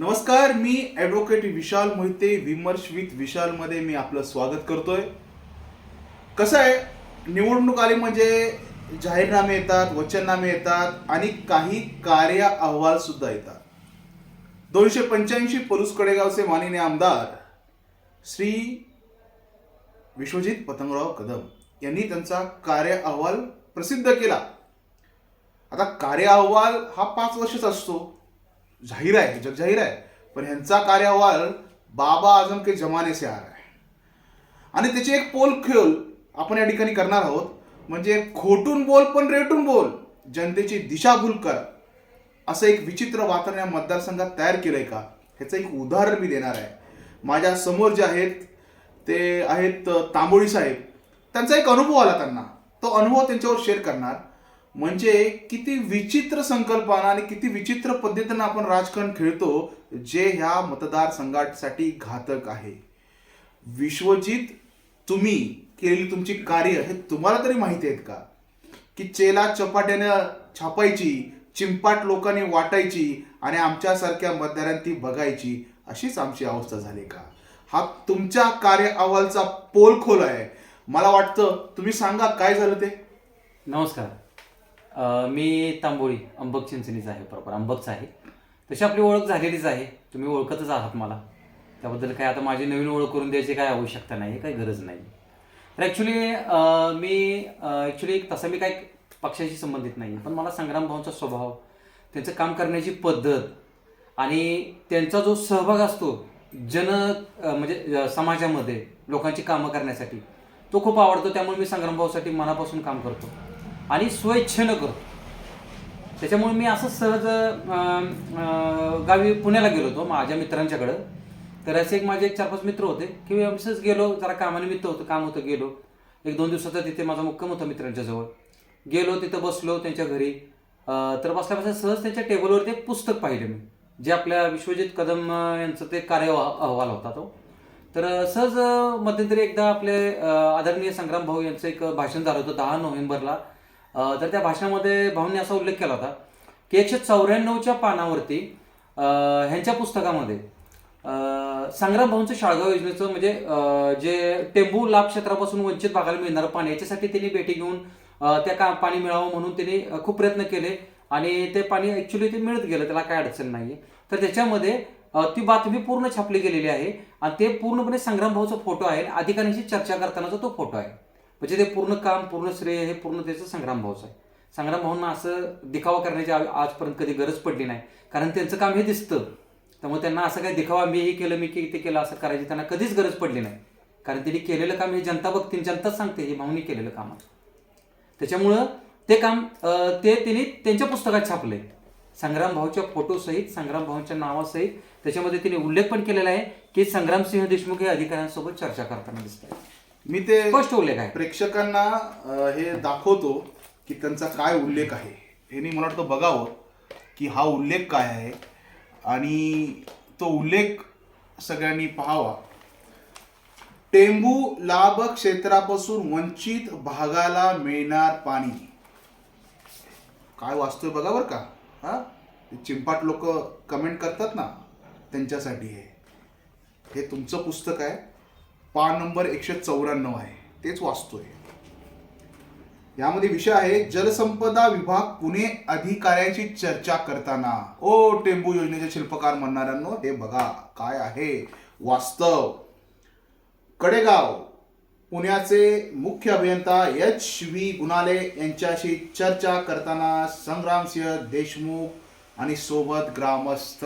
नमस्कार मी ॲडव्होकेट विशाल मोहिते विमर्श विथ विशालमध्ये मी आपलं स्वागत करतोय. कसं आहे निवडणूक आली म्हणजे जाहीरनामे येतात वचननामे येतात आणि काही कार्य अहवाल सुद्धा येतात. दोनशे पंच्याऐंशी पलूस कडेगावचे माननीय आमदार श्री विश्वजित पतंगराव कदम यांनी त्यांचा कार्य अहवाल प्रसिद्ध केला. आता कार्य अहवाल हा पाच वर्षाचा असतो. जाहीर आहे जग जाहीर आहे. पण ह्यांचा कार्यवाल बाबा आजम के जमाने से आ रहा है. आणि त्याची एक पोल खेळ आपण या ठिकाणी करणार आहोत. म्हणजे खोटून बोल पण रेटून बोल जनतेची दिशाभूल कर. असं एक विचित्र वातावरण या मतदारसंघात तयार केलंय का? ह्याचं एक उदाहरण मी देणार आहे. माझ्यासमोर जे आहेत ते आहेत तांबोळी साहेब. त्यांचा एक अनुभव आला त्यांना. तो अनुभव त्यांच्यावर शेअर करणार. म्हणजे किती विचित्र संकल्पना आणि किती विचित्र पद्धतीनं आपण राजकारण खेळतो जे ह्या मतदारसंघासाठी घातक आहे. विश्वजित तुम्ही केलेली तुमची कार्य हे तुम्हाला तरी माहिती आहेत का? की चेला चपाट्यानं छापायची चिंपाट लोकांनी वाटायची आणि आमच्यासारख्या मतदारांनी ती बघायची अशीच आमची अवस्था झाली का? हा तुमच्या कार्य अहवालचा पोल खोल आहे. मला वाटतं तुम्ही सांगा काय झालं ते? नमस्कार. मी तांबोळी अंबक चिंचणीचा आहे प्रॉपर अंबकचा आहे. तशी आपली ओळख झालेलीच आहे. तुम्ही ओळखतच आहात मला. त्याबद्दल काय आता माझी नवीन ओळख करून द्यायची काय आवश्यकता नाही काही गरज नाही. तर ॲक्च्युली मी ॲक्च्युली तसं मी काय पक्षाशी संबंधित नाही पण मला संग्राम भाऊंचा स्वभाव त्यांचं काम करण्याची पद्धत आणि त्यांचा जो सहभाग असतो जन म्हणजे समाजामध्ये लोकांची कामं करण्यासाठी तो खूप आवडतो. त्यामुळे मी संग्रामभाऊसाठी मनापासून काम करतो. आणि स्वइच्छेनं करतो त्याच्यामुळे मी असं सहज गावी पुण्याला गेलो होतो माझ्या मित्रांच्याकडं. तर असे एक माझे एक चार पाच मित्र होते की मी असंच गेलो जरा कामानिमित्त होतं काम होतं गेलो. एक दोन दिवसाचा तिथे माझा मुक्काम होता मित्रांच्या जवळ गेलो तिथं बसलो त्यांच्या घरी. तर बसल्या बसल्या सहज त्यांच्या टेबलवरती एक पुस्तक पाहिलं मी जे आपल्या विश्वजित कदम यांचं ते कार्य अहवाल होता तो. तर सहज मध्यंतरी एकदा आपले आदरणीय संग्राम भाऊ यांचं एक भाषण झालं होतं दहा नोव्हेंबरला. तर त्या भाषणामध्ये भाऊंनी असा उल्लेख केला होता की एकशे चौऱ्याण्णवच्या पानावरती ह्यांच्या पुस्तकामध्ये संग्राम भाऊंचं शाळगाव योजनेचं म्हणजे जे टेंबू लाभ क्षेत्रापासून वंचित भागाला मिळणारं पाणी याच्यासाठी त्यांनी भेटी घेऊन त्या का पाणी मिळावं म्हणून त्यांनी खूप प्रयत्न केले आणि ते पाणी ॲक्च्युली ते मिळत गेलं त्याला काय अडचण नाही तर त्याच्यामध्ये ती बातमी पूर्ण छापली गेलेली आहे आणि ते पूर्णपणे संग्राम भाऊचा फोटो आहे आणि अधिकाऱ्यांशी चर्चा करतानाचा तो फोटो आहे. म्हणजे ते पूर्ण काम पूर्ण श्रेय हे पूर्ण त्याचं संग्राम भाऊच आहे. संग्राम भाऊंना असं दिखावा करण्याची आजपर्यंत कधी गरज पडली नाही. कारण त्यांचं काम हे दिसतं. त्यामुळे त्यांना असं काही दिखावा मी हे केलं मी ते केलं असं करायची त्यांना कधीच गरज पडली नाही. कारण त्यांनी केलेलं काम हे जनता बघतील जनताच सांगते हे भाऊनी केलेलं काम. आहे त्याच्यामुळं ते काम ते त्यांनी त्यांच्या पुस्तकात छापले संग्राम भाऊच्या फोटोसहित संग्राम भाऊच्या नावासहित त्याच्यामध्ये तिने उल्लेख पण केलेला आहे की संग्रामसिंह देशमुख हे अधिकाऱ्यांसोबत चर्चा करताना दिसत आहेत मी ते स्पष्ट उल्लेख आहे. प्रेक्षकांना अ, हे दाखवतो की त्यांचा काय उल्लेख आहे. ह्यांनी मला वाटतं बघावं की हा उल्लेख काय आहे. आणि तो उल्लेख सगळ्यांनी पाहावा. टेंबू लाभ क्षेत्रापासून वंचित भागाला मिळणार पाणी. काय वाचतोय बघा बरं का. हा? ते चिंपाट लोक कमेंट करतात ना त्यांच्यासाठी हे. हे तुमचं पुस्तक आहे. पान नंबर एकशे चौऱ्याण्णव आहे. तेच वाचतोय. यामध्ये विषय आहे जलसंपदा विभाग पुणे अधिकाऱ्यांची चर्चा करताना. ओ टेंबू योजनेचे शिल्पकार म्हणणाऱ्यांनो हे बघा काय आहे? वास्तव. कडेगाव पुण्याचे मुख्य अभियंता एच व्ही गुणाले यांच्याशी चर्चा करताना संग्रामसिंह देशमुख आणि सोबत ग्रामस्थ.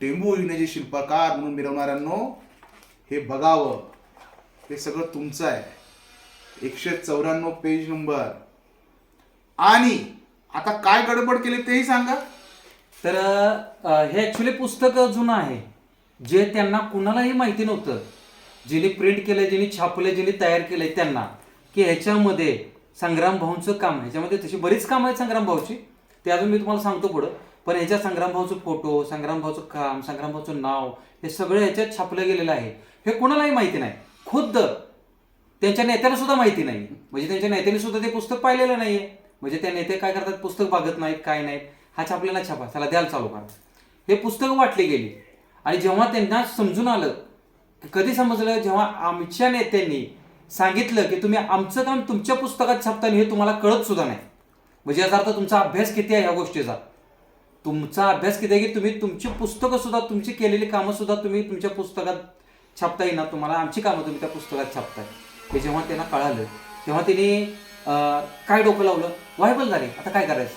टेंबू योजनेचे शिल्पकार म्हणून मिरवणाऱ्यांनो हे बघावं. हे सगळं तुमचं आहे. एकशे चौऱ्याण्णव पेज नंबर आणि आता काय गडबड केली तेही सांगा. तर अं, हे ॲक्च्युली पुस्तक जुनं आहे. जे त्यांना कुणालाही माहिती नव्हतं. जिने प्रिंट केलंय जिने छापलंय जिने तयार केलंय त्यांना. की ह्याच्यामध्ये संग्राम भाऊंचं काम ह्याच्यामध्ये तशी बरीच कामं आहेत संग्राम भाऊची. ते अजून मी तुम्हाला सांगतो पुढं. पण ह्याच्यात संग्रामभाऊचं फोटो संग्रामभाऊचं काम संग्रामभाऊचं नाव हे सगळं याच्यात छापलं गेलेलं आहे. हे कुणालाही माहिती नाही. खुद्द त्यांच्या नेत्याला सुद्धा माहिती नाही. म्हणजे त्यांच्या नेत्याने सुद्धा ते पुस्तक पाहिलेलं नाहीये. म्हणजे त्या नेते काय करतात? पुस्तक बघत नाहीत काय नाहीत. हा छापलेला छापा. त्याला द्याल चालू करा. हे पुस्तक वाटली गेली. आणि जेव्हा त्यांना समजून आलं कधी समजलं? जेव्हा आमच्या नेत्यांनी सांगितलं की तुम्ही आमचं काम तुमच्या पुस्तकात छापताना हे तुम्हाला कळत सुद्धा नाही. म्हणजे याचा अर्थ तुमचा अभ्यास किती आहे ह्या गोष्टीचा? तुमचा अभ्यास किती आहे की तुम्ही तुमची पुस्तकं सुद्धा तुमची केलेली कामं सुद्धा तुम्ही तुमच्या पुस्तकात छापता येणार तुम्हाला आमची कामं तुम्ही त्या पुस्तकात छापताय. हे जेव्हा त्यांना कळालं तेव्हा त्यांनी काय डोकं लावलं? व्हायबल झाले आता काय करायचं?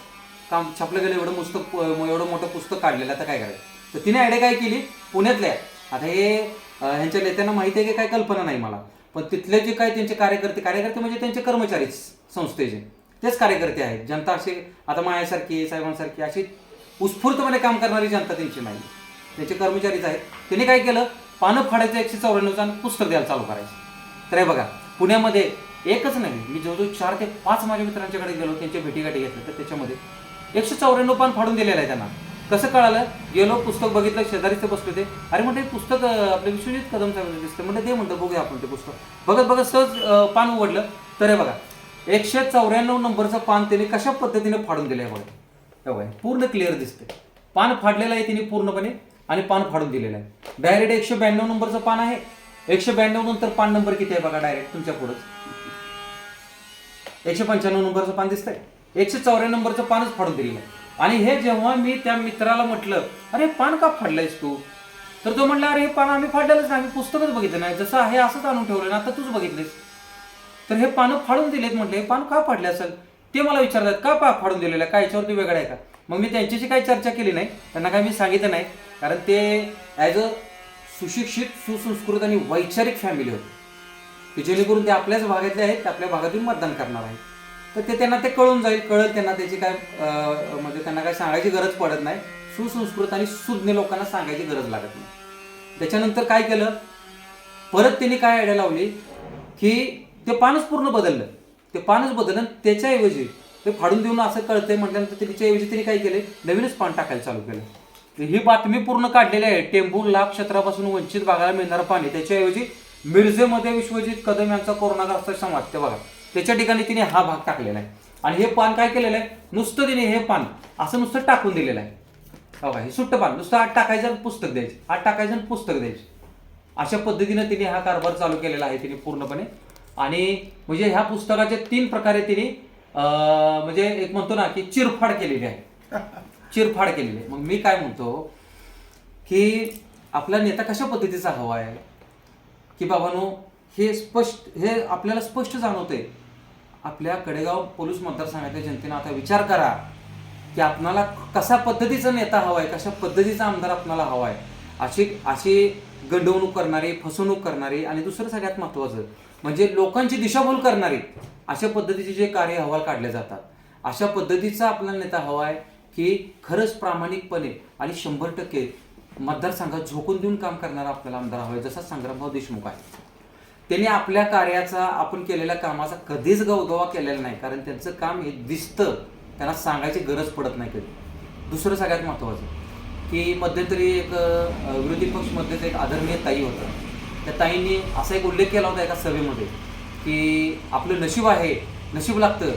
काम छापलं गेलं एवढं पुस्तक एवढं मोठं पुस्तक काढलेलं आता काय करायचं? तर तिने आयडिया काय केली? पुण्यातल्या. आता हे ह्यांच्या नेत्यांना माहिती आहे की काय कल्पना नाही मला. पण तिथले जे काय त्यांचे कार्यकर्ते कार्यकर्ते म्हणजे त्यांचे कर्मचारीच संस्थेचे. तेच कार्यकर्ते आहेत. जनता असे आता मायासारखी साहेबांसारखी अशी उत्स्फूर्तपणे काम करणारी जनता त्यांची नाही. त्यांचे कर्मचारीच आहेत. त्यांनी काय केलं? पानं फाडायचं एकशे चौऱ्याण्णवचं आणि पुस्तक द्यायला चालू करायचं. तर हे बघा पुण्यामध्ये एकच नाही मी जवळजवळ चार ते पाच माझ्या मित्रांच्याकडे गेलो त्यांच्या भेटीगाठी घेतल्या तर त्याच्यामध्ये एकशे चौऱ्याण्णव पान फाडून दिलेलं आहे त्यांना. कसं कळालं? गेलो पुस्तक बघितलं शेजारीच ते बसले ते अरे म्हणते पुस्तक आपले विश्वजित कदम साहेब दिसतं म्हणते ते म्हणतं बघूया आपण ते पुस्तक. बघत बघत सहज पान उघडलं. तर हे बघा एकशे चौऱ्याण्णव नंबरचं पान त्यांनी कशा पद्धतीने फाडून दिलं आहे बघा. बघा, पूर्ण क्लिअर दिसते पान फाडलेलं आहे तिने पूर्णपणे आणि पान फाडून दिलेलं आहे. डायरेक्ट एकशे ब्याण्णव नंबरचं पान आहे. एकशे ब्याण्णव नंतर पान नंबर किती आहे बघा डायरेक्ट तुमच्या पुढंच एकशे पंच्याण्णव नंबरचं पान दिसतंय. एकशे चौऱ्याण्णव नंबरचं पानच फाडून दिलेलं आहे. आणि हे जेव्हा मी त्या मित्राला म्हटलं अरे पान का फाडलंयस तू? तर तो म्हणला अरे हे पान आम्ही फाडलेलंच नाही आम्ही पुस्तकच बघितलं नाही. जसं आहे असंच आणून ठेवलं ना आता तूच बघितलेस. तर हे पानं फाडून दिलेत म्हटले हे पान का फाडले असेल? ते मला विचारतात का पा फाडून दिलेलं? आहे काय याच्यावरती वेगळं आहे का? मग मी त्यांच्याशी काही चर्चा केली नाही त्यांना काही मी सांगितलं नाही कारण ते ॲज अ सुशिक्षित सुसंस्कृत आणि वैचारिक फॅमिली होती. की जेणेकरून ते आपल्याच भागातले आहेत ते आपल्या भागातून मतदान करणार आहेत. तर ते त्यांना ते कळून जाईल कळेल त्यांना त्याची काय म्हणजे त्यांना काय सांगायची गरज पडत नाही. सुसंस्कृत आणि सुज्ञ लोकांना सांगायची गरज लागत नाही. त्याच्यानंतर काय केलं? परत त्यांनी काय आयडिया लावली? की ते पानच पूर्ण बदललं. ते पानच बदललं त्याच्याऐवजी ते फाडून देऊन असं कळतंय म्हटल्यानंतर त्याच्याऐवजी त्यांनी काय केले नवीनच पान टाकायला चालू केलं ही बातमी पूर्ण काढलेली आहे. टेंभू लाभ क्षेत्रापासून वंचित भागाला मिळणारं पाणी त्याच्याऐवजी मिरजेमध्ये विश्वजित कदम यांचा कोरोनाग्रस्त समाज ते बघा. त्याच्या ठिकाणी तिने हा भाग टाकलेला आहे. आणि हे पान काय केलेलं आहे? नुसतं तिने हे पान असं नुसतं टाकून दिलेलं आहे. बघा हे सुट्ट पान. नुसतं आठ टाकायचं आणि पुस्तक द्यायचं. आठ टाकायचं आणि पुस्तक द्यायचं. अशा पद्धतीने तिने हा कारभार चालू केलेला आहे तिने पूर्णपणे. आणि म्हणजे ह्या पुस्तकाचे तीन प्रकारे तिने म्हणजे एक म्हणतो ना की चिरफाड केलेली आहे. चिरफाड केलेली आहे. मग मी काय म्हणतो की आपला नेता कशा पद्धतीचा हवा आहे? की बाबानो हे स्पष्ट हे आपल्याला स्पष्ट जाणवतंय. आपल्या कडेगाव पोलीस मतदारसंघातल्या जनतेनं आता विचार करा की आपणाला कशा पद्धतीचा नेता हवाय कशा पद्धतीचा आमदार आपणाला हवाय अशी अशी गंडवणूक करणारी फसवणूक करणारी आणि दुसरं सगळ्यात महत्त्वाचं म्हणजे लोकांची दिशाभूल करणारी अशा पद्धतीचे जे कार्य अहवाल काढले जातात. अशा पद्धतीचा आपला नेता हवा आहे की खरंच प्रामाणिकपणे आणि शंभर टक्के मतदारसंघात झोकून देऊन काम करणारा आपल्याला आमदार हवा आहे जसा संग्रामभाऊ देशमुख आहे. त्यांनी आपल्या कार्याचा आपण केलेल्या कामाचा कधीच गवगवा केलेला नाही कारण त्यांचं काम हे दिसतं. त्यांना सांगायची गरज पडत नाही कधी. दुसरं सगळ्यात महत्त्वाचं की मध्यंतरी एक विरोधी पक्ष मध्येच एक आदरणीय ताई होतं. त्या ताईंनी असा एक उल्लेख केला होता एका सभेमध्ये की आपलं नशीब आहे नशीब लागतं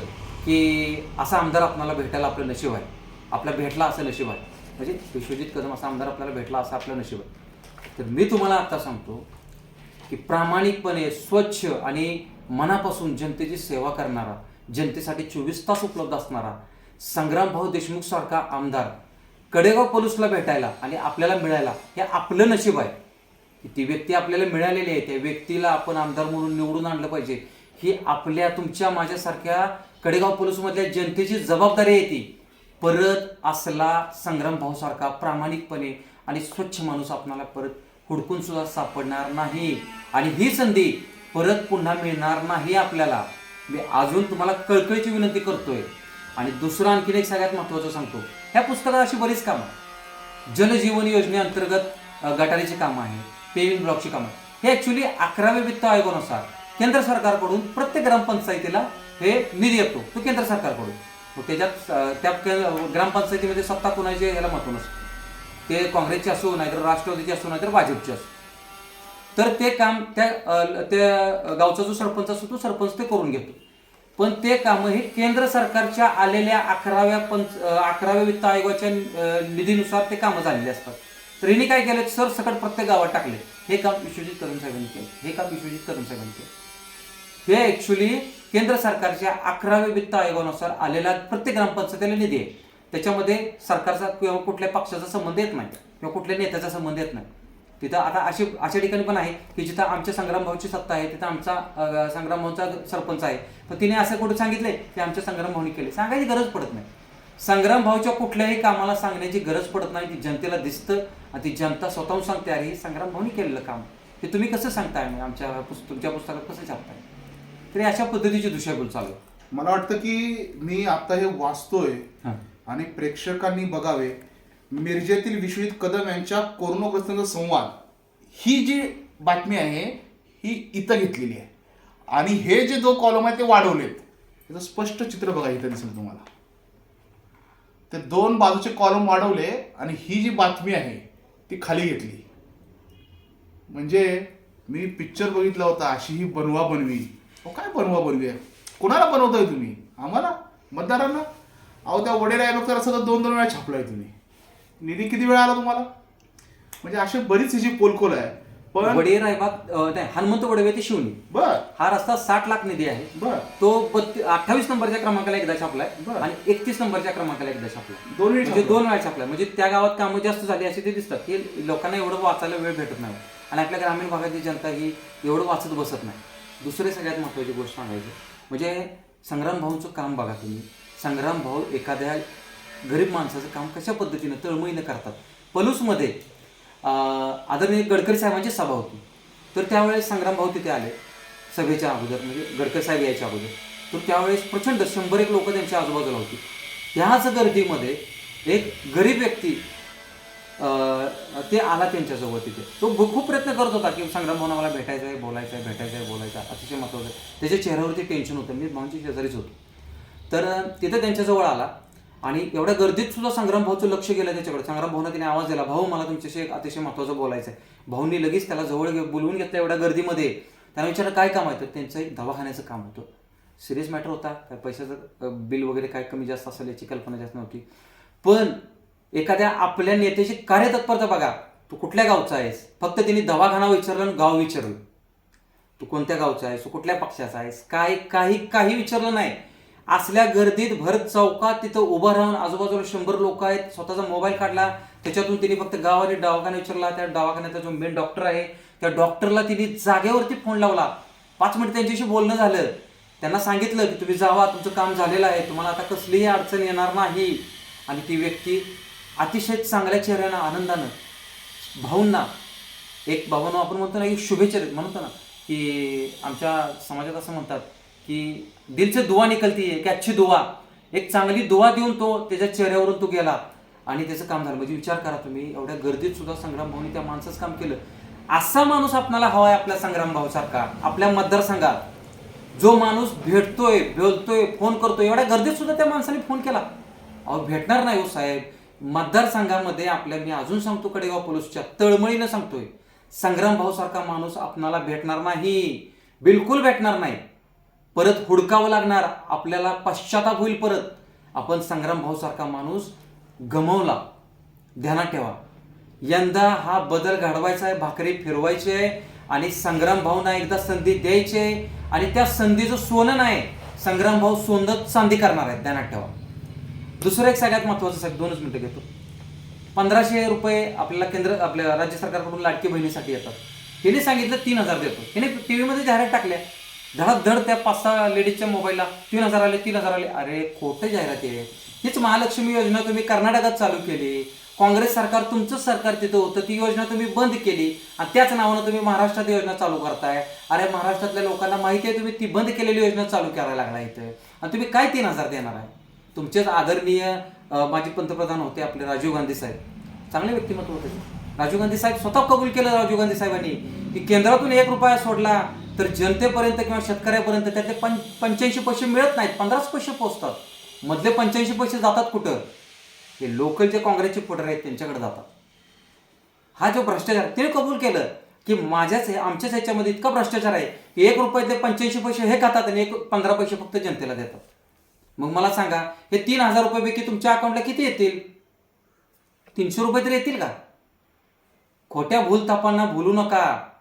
की असा आमदार आपल्याला भेटायला आपलं नशीब आहे. आपला भेटला असं नशीब आहे. म्हणजे विश्वजित कदम असा आमदार आपल्याला भेटला असं आपलं नशीब आहे. तर मी तुम्हाला आता सांगतो की प्रामाणिकपणे स्वच्छ आणि मनापासून जनतेची सेवा करणारा जनतेसाठी चोवीस तास उपलब्ध असणारा संग्रामभाऊ देशमुख सारखा आमदार कडेगाव पोलीसला भेटायला आणि आपल्याला मिळायला हे आपलं नशीब आहे. की ती व्यक्ती आपल्याला मिळालेली आहे त्या व्यक्तीला आपण आमदार म्हणून निवडून आणलं पाहिजे. ही आपल्या तुमच्या माझ्यासारख्या कडेगाव पोलीसमधल्या जनतेची जबाबदारी आहे ती. परत असला संग्राम भाऊसारखा प्रामाणिकपणे आणि स्वच्छ माणूस आपणाला परत हुडकून सुद्धा सापडणार नाही. आणि ही संधी परत पुन्हा मिळणार नाही आपल्याला. मी अजून तुम्हाला कळकळीची विनंती करतोय. आणि दुसरं आणखीन एक सगळ्यात महत्त्वाचं सांगतो. ह्या पुस्तकात अशी बरीच कामं जलजीवन योजनेअंतर्गत गटारीचे गटारीची कामं आहेत. पेविंग ब्लॉकची कामं. हे ऍक्च्युली अकराव्या वित्त आयोगानुसार केंद्र सरकारकडून प्रत्येक ग्रामपंचायतीला हे निधी येतो तो केंद्र सरकारकडून. मग त्याच्यात त्या ग्रामपंचायतीमध्ये सत्ता कोणाची याला महत्त्व नसतं. ते काँग्रेसची असो नाहीतर राष्ट्रवादीची असो नाहीतर भाजपची असो. तर ते काम त्या त्या गावचा जो सरपंच असतो तो सरपंच ते करून घेतो. पण ते कामं हे केंद्र सरकारच्या आलेल्या अकराव्या पंच अकराव्या वित्त आयोगाच्या निधीनुसार ते कामं झालेली असतात. तर यांनी काय केलं? सर सकट प्रत्येक गावात टाकले. हे काम विश्वजित कदम साहेबांनी केलं. हे काम विश्वजित कदम साहेबांनी केलं. हे ऍक्च्युली केंद्र सरकारच्या अकराव्या वित्त आयोगानुसार आलेला प्रत्येक ग्रामपंचायतीला निधी आहे. त्याच्यामध्ये सरकारचा किंवा कुठल्या पक्षाचा संबंध येत नाही किंवा कुठल्या नेत्याचा संबंध येत नाही. तिथं आता अशी अशा ठिकाणी पण आहे की जिथं आमच्या संग्राम भाऊची सत्ता आहे तिथं आमचा संग्राम भाऊचा सरपंच आहे. तर तिने असं कुठं सांगितलंय? की आमच्या संग्राम भाऊनी केले सांगायची गरज पडत नाही. संग्राम भाऊच्या कुठल्याही कामाला सांगण्याची गरज पडत नाही. ती जनतेला दिसतं आणि ती जनता स्वतःहून सांगते अरे हे संग्राम भाऊनी केलेलं काम. हे तुम्ही कसं सांगताय? मग आमच्या पुस्त- तुमच्या पुस्तकात कसं छापताय? तरी अशा पद्धतीची दुष्याबोल चालू आहे. मला वाटतं की मी आता हे वाचतोय. आणि प्रेक्षकांनी बघावे. मिरजेतील विश्वजित कदम यांच्या कोरोनाग्रस्तांचा संवाद ही जी बातमी आहे ही इथं घेतलेली आहे. आणि हे जे जो कॉलम आहे ते वाढवलेत. त्याचं स्पष्ट चित्र बघा इथं दिसेल तुम्हाला. ते दोन बाजूचे कॉलम वाढवले आणि ही जी बातमी आहे ती खाली घेतली. म्हणजे मी पिक्चर बघितला होता अशी ही बनवा बनवी. अहो काय बनवा बनवी? आहे कोणाला बनवताय तुम्ही? आम्हाला? मतदारांना? अहो त्या वडेला आहे तर दोन दोन वेळा छापलाय तुम्ही. निधी किती वेळा आला तुम्हाला? म्हणजे अशी बरीच हिची पोलकोल आहे पण वडे रायबाग अं, नाही हनुमंत वडवे ते शिवणी. बर. हा रस्ता साठ लाख निधी आहे. बर. तो अठ्ठावीस नंबरच्या क्रमांकाला एकदा छापलाय बरं. आणि एकतीस नंबरच्या क्रमांकाला एकदा छापलाय. दोन वेळी म्हणजे. दोन वेळा छापलाय. म्हणजे त्या गावात कामं जास्त झाली असे ते दिसतात की लोकांना एवढं वाचायला वेळ भेटत नाही. आणि आपल्या ग्रामीण भागातली जनता ही एवढं वाचत बसत नाही. दुसरी सगळ्यात महत्त्वाची गोष्ट सांगायची. म्हणजे संग्राम भाऊंचं काम बघा तुम्ही. संग्राम भाऊ एखाद्या गरीब माणसाचं काम कशा पद्धतीनं तळमळीनं करतात? पलूसमध्ये आदरणीय गडकरी साहेबांची सभा होती. तर त्यावेळेस संग्राम भाऊ तिथे आले. सभेच्या अगोदर म्हणजे गडकरी साहेब यायच्या अगोदर. तर त्यावेळेस प्रचंड शंभर एक लोक त्यांच्या आजूबाजूला होती. ह्याच गर्दीमध्ये एक गरीब व्यक्ती ते आला त्यांच्यासोबत तिथे. तो खूप प्रयत्न करत होता की संग्राम भाऊना मला भेटायचं आहे बोलायचं आहे भेटायचं आहे बोलायचं आहे. अतिशय महत्त्वाचं आहे. त्याच्या चेहऱ्यावरती टेन्शन होतं. मी भाऊंची शेजारीच होतो. तर तिथे तिथं त्यांच्याजवळ आला. आणि एवढ्या गर्दीत सुद्धा संग्राम भाऊचं लक्ष गेलं त्याच्याकडे. संग्राम भाऊनं तिने आवाज दिला भाऊ मला तुमच्याशी एक अतिशय महत्त्वाचं बोलायचं आहे. भाऊंनी लगेच त्याला जवळ बोलवून घेतलं एवढ्या गर्दीमध्ये. त्यांना विचारलं काय काम आहे? तर त्यांचं एक दवाखान्याचं काम होतं. सिरियस मॅटर होता. काय पैशाचं बिल वगैरे काय कमी जास्त असेल याची कल्पना जास्त नव्हती. पण एखाद्या आपल्या नेत्याची कार्यतत्परता बघा. तू कुठल्या गावचा आहेस? फक्त त्यांनी दवाखाना विचारलं आणि गाव विचारलं. तू कोणत्या गावचा आहेस? तू कुठल्या पक्षाचा आहेस? काय काही काही विचारलं नाही. असल्या गर्दीत भरत चौकात तिथं उभं राहून आजूबाजूला शंभर लोक आहेत. स्वतःचा मोबाईल काढला. त्याच्यातून तिने फक्त गावाने आणि दवाखाना विचारला. त्या दवाखान्याचा जो मेन डॉक्टर आहे त्या डॉक्टरला तिने जागेवरती फोन लावला. पाच मिनिट त्यांच्याशी बोलणं झालं. त्यांना सांगितलं की तुम्ही जावा तुमचं काम झालेलं आहे. तुम्हाला आता कसलीही अडचण येणार नाही. आणि ती व्यक्ती अतिशय चांगल्या चेहऱ्यानं आनंदानं भाऊंना एक भावानं आपण म्हणतो ना एक शुभेच्छा म्हणतो ना की आमच्या समाजात असं म्हणतात की दिलचे दुवा निकलती आहे की अच्छी दुवा. एक चांगली दुवा देऊन तो त्याच्या चेहऱ्यावरून तो गेला. आणि त्याचं काम झालं. म्हणजे विचार करा तुम्ही एवढ्या गर्दीत सुद्धा संग्राम भाऊनी त्या माणसाचं काम केलं. असा माणूस आपणाला हवा आहे आपल्या संग्राम भाऊ सारखा आपल्या मतदारसंघात. जो माणूस भेटतोय बोलतोय फोन करतोय एवढ्या गर्दीत सुद्धा त्या माणसाने फोन केला. अहो भेटणार नाही हो साहेब. मतदारसंघामध्ये आपल्या मी अजून सांगतो कडेगाव पोलीसच्या तळमळीनं सांगतोय. संग्राम भाऊ सारखा माणूस आपणाला भेटणार नाही. बिलकुल भेटणार नाही. परत हुडकावं लागणार आपल्याला पश्चाताप होईल परत. आपण संग्राम भाऊसारखा माणूस गमवला ध्यानात ठेवा. यंदा हा बदल घडवायचा आहे भाकरी फिरवायची आहे आणि संग्राम भाऊना एकदा संधी द्यायची आहे आणि त्या संधीचं सोनं नाही संग्राम भाऊ सोनं सांधी करणार आहेत ध्यानात ठेवा. दुसरं एक सगळ्यात महत्वाचं साहेब दोनच मिनटं घेतो. पंधराशे रुपये आपल्याला केंद्र आपल्या राज्य सरकारकडून लाडकी बहिणीसाठी येतात. तिने सांगितलं तीन हजार देतो. तिने टीव्हीमध्ये जाहिरात टाकल्या. धडाधड त्या पाच सहा लेडीजच्या मोबाईलला तीन हजार आले तीन हजार आले. अरे खोटे जाहिराती आहे. हीच महालक्ष्मी योजना तुम्ही कर्नाटकात चालू केली. काँग्रेस सरकार तुमचंच सरकार तिथं होतं ती योजना तुम्ही बंद केली. आणि त्याच नावानं तुम्ही महाराष्ट्रात योजना चालू करताय. अरे महाराष्ट्रातल्या लोकांना माहिती आहे तुम्ही ती बंद केलेली योजना चालू करायला लागला इथं. आणि तुम्ही काय तीन हजार देणार आहे? तुमचेच आदरणीय माजी पंतप्रधान होते आपले राजीव गांधी साहेब. चांगले व्यक्तिमत्व होते राजीव गांधी साहेब स्वतः कबूल केलं राजीव गांधी साहेबांनी की केंद्रातून एक रुपया सोडला. तर जनतेपर्यंत किंवा शेतकऱ्यापर्यंत त्यातले पं पंच्याऐंशी पैसे मिळत नाहीत पंधराच पैसे पोहोचतात मधले पंच्याऐंशी पैसे जातात कुठं? हे लोकल जे काँग्रेसचे फुटर आहेत त्यांच्याकडे जातात. हा जो भ्रष्टाचार ते कबूल केलं की माझ्याच हे आमच्याच ह्याच्यामध्ये इतका भ्रष्टाचार आहे की एक रुपयातले पंच्याऐंशी पैसे हे खातात आणि एक पंधरा पैसे फक्त जनतेला देतात. मग मला सांगा हे तीन हजार रुपयापैकी तुमच्या अकाउंटला किती येतील? तीनशे रुपये तरी येतील का? खोट्या भूलतापांना भूलू नका.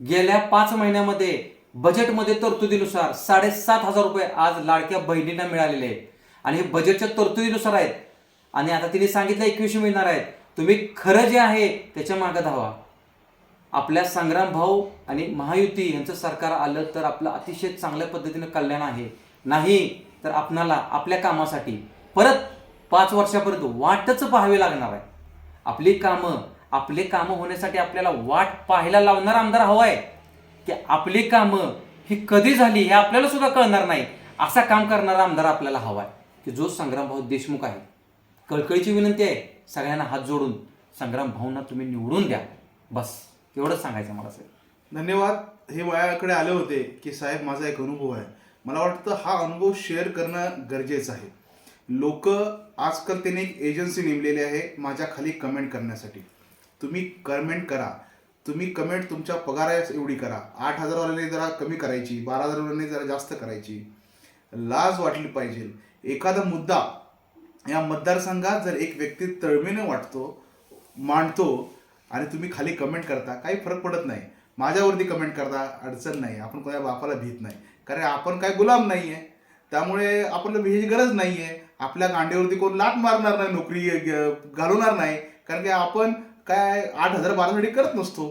गेल्या पाच महिन्यामध्ये बजेटमध्ये तरतुदीनुसार साडेसात हजार रुपये आज लाडक्या बहिणींना मिळालेले आहेत. आणि हे बजेटच्या तरतुदीनुसार आहेत. आणि आता तिने सांगितलं एकवीसशे मिळणार आहेत. तुम्ही खरं जे आहे त्याच्या मागं धावा. आपल्या संग्राम भाऊ आणि महायुती यांचं सरकार आलं तर आपलं अतिशय चांगल्या पद्धतीनं कल्याण आहे. नाही तर आपणाला आपल्या कामासाठी परत पाच वर्षापर्यंत वाटच पाहावी लागणार आहे. आपली कामं आपले कामं होण्यासाठी आपल्याला वाट पाहायला लावणार आमदार हवा आहे. की आपली कामं ही कधी झाली हे आपल्याला सुद्धा कळणार नाही. असा काम करणारा आमदार आपल्याला हवा आहे. की जो संग्राम भाऊ देशमुख आहे. कळकळीची विनंती आहे सगळ्यांना हात जोडून संग्राम भाऊंना तुम्ही निवडून द्या. बस. एवढंच सांगायचं मला साहेब. धन्यवाद. हे माझ्याकडे आले होते की साहेब माझा एक अनुभव आहे. मला वाटतं हा अनुभव शेअर करणं गरजेचं आहे. लोक आजकाल त्यांनी एक एजन्सी नेमलेली आहे माझ्या खाली कमेंट करण्यासाठी. तुम्ही कमेंट करा. तुम्ही कमेंट तुमच्या पगारा एवढी करा. आठ हजारवाल्याने जरा कमी करायची बारा हजारवाल्याने जरा जास्त करायची. लाज वाटली पाहिजे. एखादा मुद्दा या मतदारसंघात जर एक व्यक्ती तळमेने वाटतो मांडतो आणि तुम्ही खाली कमेंट करता काही फरक पडत नाही. माझ्यावरती कमेंट करता अडचण नाही. आपण कोणा बापाला भीत नाही. कारण आपण काय गुलाम नाही आहे त्यामुळे आपल्याला भीची गरज नाही आहे आपल्या गांडीवरती कोण लाट मारणार नाही नोकरी घालवणार नाही. कारण की आपण काय आठ हजार बारासाठी करत नसतो.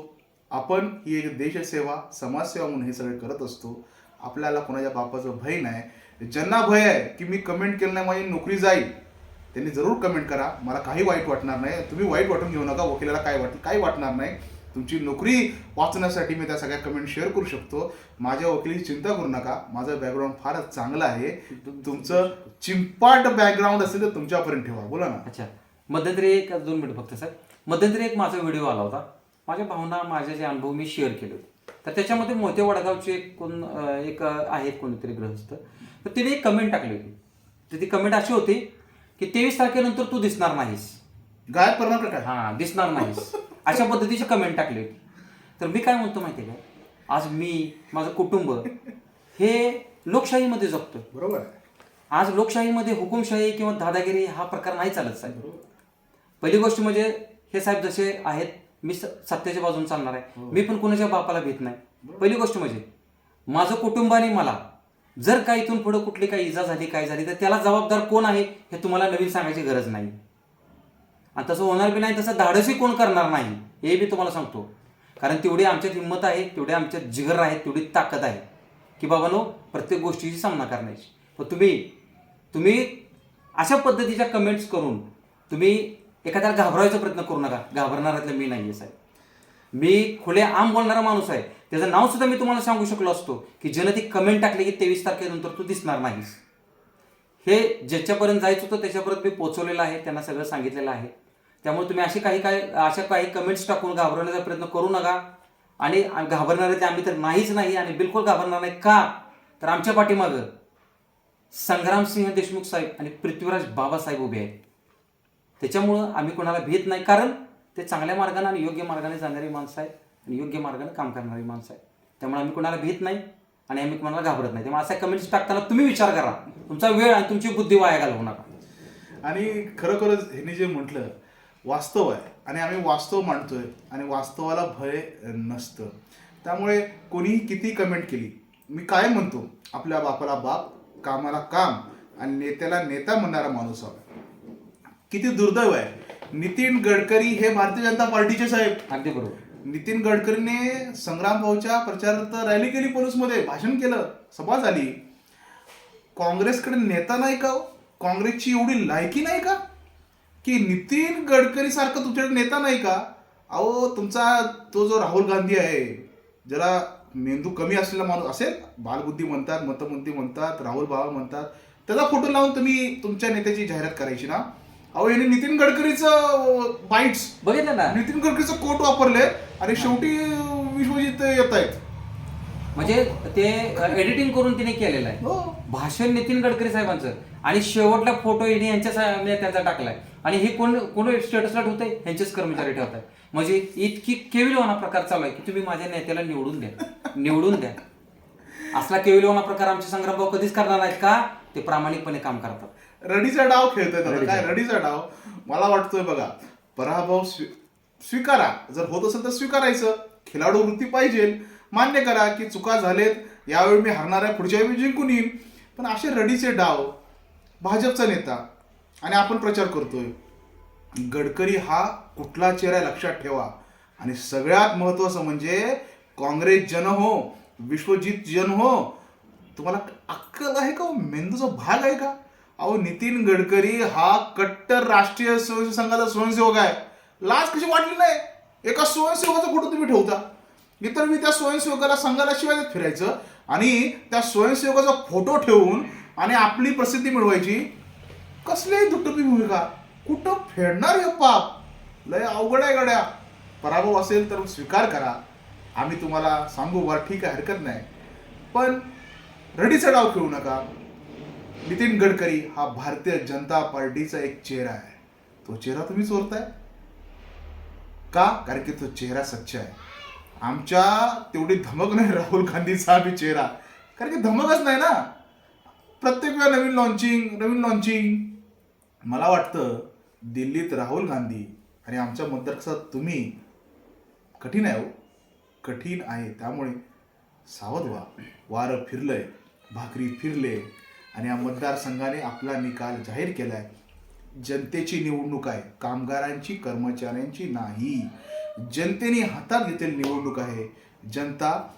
आपण ही एक देशसेवा समाजसेवा म्हणून हे सगळे करत असतो. आपल्याला कोणाच्या बापाचं भय नाही. ज्यांना भय आहे की मी कमेंट केलं नाही माझी नोकरी जाईल त्यांनी जरूर कमेंट करा. मला काही वाईट वाटणार नाही. तुम्ही वाईट वाटून घेऊ नका. वकिलाला काय वाटतं काही वाटणार नाही. तुमची नोकरी वाचण्यासाठी मी त्या सगळ्या कमेंट शेअर करू शकतो. माझ्या वकिलीची चिंता करू नका. माझं बॅकग्राऊंड फारच चांगलं आहे. तुमचं चिंपाट बॅकग्राऊंड असेल तर तुमच्यापर्यंत ठेवा. बोला ना. अच्छा. मध्यंतरी एक दोन मिनिट फक्त सर. मध्यंतरी एक माझा व्हिडिओ आला होता. माझ्या भावना माझे जे अनुभव मी शेअर केले होते. तर त्याच्यामध्ये मोठे वडगावचे एक कोण एक आहेत कोणीतरी ग्रहस्थ तर तिने एक कमेंट टाकली होती. तर ती कमेंट अशी होती की तेवीस तारखेनंतर तू दिसणार नाहीस. गायब करणार का काय? हा दिसणार नाहीस. अशा पद्धतीची कमेंट टाकली होती. तर मी काय म्हणतो माहिती आहे का? आज मी माझं कुटुंब हे लोकशाहीमध्ये जगतोय. बरोबर आज लोकशाहीमध्ये हुकुमशाही किंवा दादागिरी हा प्रकार नाही चालत साहेब. पहिली गोष्ट म्हणजे हे साहेब जसे आहेत मी स- सत्याच्या बाजून चालणार आहे. मी पण कुणाच्या बापाला भीत नाही. पहिली गोष्ट म्हणजे माझं कुटुंब आणि मला जर का इथून पुढे कुठली काही इजा झाली काय झाली तर त्याला जबाबदार कोण आहे हे तुम्हाला नवीन सांगायची गरज नाही. आणि तसं होणार बी नाही तसं धाडसही कोण करणार नाही हे मी तुम्हाला सांगतो. कारण तेवढी आमच्यात हिंमत आहे तेवढी आमच्यात जिगर आहे तेवढी ताकद आहे की बाबानो प्रत्येक गोष्टीची सामना करण्याची. पण तुम्ही तुम्ही अशा पद्धतीच्या कमेंट्स करून तुम्ही एखाद्याला घाबरायचा प्रयत्न करू नका. घाबरणाऱ्यातलं मी नाही आहे साहेब. मी खुले आम बोलणारा माणूस आहे. त्याचं नाव सुद्धा मी तुम्हाला सांगू शकलो असतो की ज्यानं ती कमेंट टाकली की तेवीस तारखेनंतर तू दिसणार नाहीस. हे ज्याच्यापर्यंत जायचं होतं त्याच्यापर्यंत मी पोचवलेलं आहे त्यांना सगळं सांगितलेलं आहे. त्यामुळे तुम्ही अशी काही काही अशा काही कमेंट्स टाकून घाबरवण्याचा प्रयत्न करू नका. आणि घाबरणारे ते आम्ही तर नाहीच नाही आणि बिलकुल घाबरणार नाही. का? तर आमच्या पाठीमागं संग्रामसिंह देशमुख साहेब आणि पृथ्वीराज बाबासाहेब उभे आहेत. त्याच्यामुळं आम्ही कोणाला भीत नाही. कारण ते चांगल्या मार्गाने आणि योग्य मार्गाने जाणारी माणसं आहेत आणि योग्य मार्गाने काम करणारी माणसं आहेत. त्यामुळे आम्ही कोणाला भीत नाही आणि आम्ही कोणाला घाबरत नाही. त्यामुळे असा कमेंट्स टाकताना तुम्ही विचार करा. तुमचा वेळ आणि तुमची बुद्धी वाया घालवू नका. आणि खरोखरच ह्यांनी जे म्हटलं वास्तव आहे आणि आम्ही वास्तव मांडतोय आणि वास्तवाला भय नसतं. त्यामुळे कोणीही किती कमेंट केली मी काय म्हणतो? आपल्या बापाला बाप कामाला काम आणि नेत्याला नेता म्हणणारा माणूस हवा. किती दुर्दैव आहे. नितीन गडकरी हे भारतीय जनता पार्टीचे साहेब. अगदी बरोबर. नितीन गडकरीने संग्राम भाऊच्या प्रचारार्थ रॅली केली पोलीसमध्ये. भाषण केलं. सभा झाली. काँग्रेसकडे नेता नाही का हो? काँग्रेसची एवढी लायकी नाही का? की नितीन गडकरी सारखं तुमच्याकडे नेता नाही का? अहो तुमचा तो जो राहुल गांधी आहे जरा मेंदू कमी असलेला माणूस असेल. बालबुद्धी म्हणतात मतबुद्धी म्हणतात राहुल बाबा म्हणतात. त्याचा फोटो लावून तुम्ही तुमच्या नेत्याची जाहिरात करायची ना? अहो यांनी नितीन गडकरीचं बाईट्स. बघितलं ना? नितीन गडकरीचं कोट वापरले आणि शेवटी विश्वजित येत आहेत. म्हणजे ते एडिटिंग करून तिने केलेलं आहे. हो. भाषण नितीन गडकरी साहेबांचं. आणि शेवटला फोटो येणे यांच्या नेत्यांचा टाकलाय. आणि हे कोण कोण स्टेटसला ठेवताय? यांचेच कर्मचारी ठेवताय म्हणजे इतकी केविलवाना प्रकार चालू आहे की तुम्ही माझ्या नेत्याला निवडून द्या. निवडून द्या. असला केविलवाना प्रकार आमचे संग्रामभाऊ कधीच करणार नाहीत का? ते प्रामाणिकपणे काम करतात. रडीचा डाव खेळतोय रडीचा काय रडीचा डाव? मला वाटतोय बघा पराभव स्वी- स्वीकारा. जर होत असेल तर स्वीकारायचं. खिलाडू वृत्ती पाहिजे. मान्य करा की चुका झालेत. यावेळी मी हरणार आहे पुढच्या वेळी जिंकून येईन. पण असे रडीचे डाव भाजपचा नेता आणि आपण प्रचार करतोय. गडकरी हा कुठला चेहरा लक्षात ठेवा. आणि सगळ्यात महत्वाचं म्हणजे काँग्रेस जन हो विश्वजित जन हो. तुम्हाला अक्कल आहे का हो? मेंदूचा भाग आहे का? अहो नितीन गडकरी हा कट्टर राष्ट्रीय स्वयंसेवक संघाचा स्वयंसेवक आहे. लाज कशी वाटली नाही? एका स्वयंसेवकाचं कुठं तुम्ही ठेवता? इतर मी त्या स्वयंसेवकाला संघाला शिवाय फिरायचं आणि त्या स्वयंसेवकाचा फोटो ठेवून आणि आपली प्रसिद्धी मिळवायची. कसली दुटपी भूमिका. कुठं फेडणार हे पाप? लय अवघड आहे गड्या. पराभव असेल तर स्वीकार करा. आम्ही तुम्हाला सांगू बरं ठीक आहे हरकत नाही. पण रडीचा डाव खेळू नका. नितीन गडकरी हा भारतीय जनता पार्टीचा एक चेहरा आहे. तो चेहरा तुम्ही चोरताय का? कारण की तो चेहरा सच्चा आहे. आमच्या तेवढी धमक नाही राहुल गांधीचा आम्ही चेहरा. कारण की धमकच नाही ना. प्रत्येक वेळा नवीन लॉन्चिंग नवीन लॉन्चिंग मला वाटतं दिल्लीत राहुल गांधी आणि आमच्या मतदारसंघात तुम्ही कठीण आहे हो. कठीण आहे. त्यामुळे सावध व्हा. वारं फिरलंय. भाकरी फिरले. आणि या मतदारसंघाने आपला निकाल जाहीर केलाय. जनतेची निवडणूक आहे कामगारांची कर्मचाऱ्यांची नाही. जनतेने हातात घेतलेली निवडणूक आहे. जनता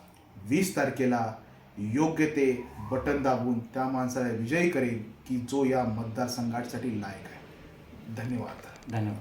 वीस तारखेला योग्य ते बटन दाबून त्या माणसाला विजयी करेल की जो या मतदारसंघासाठी लायक आहे. धन्यवाद. धन्यवाद.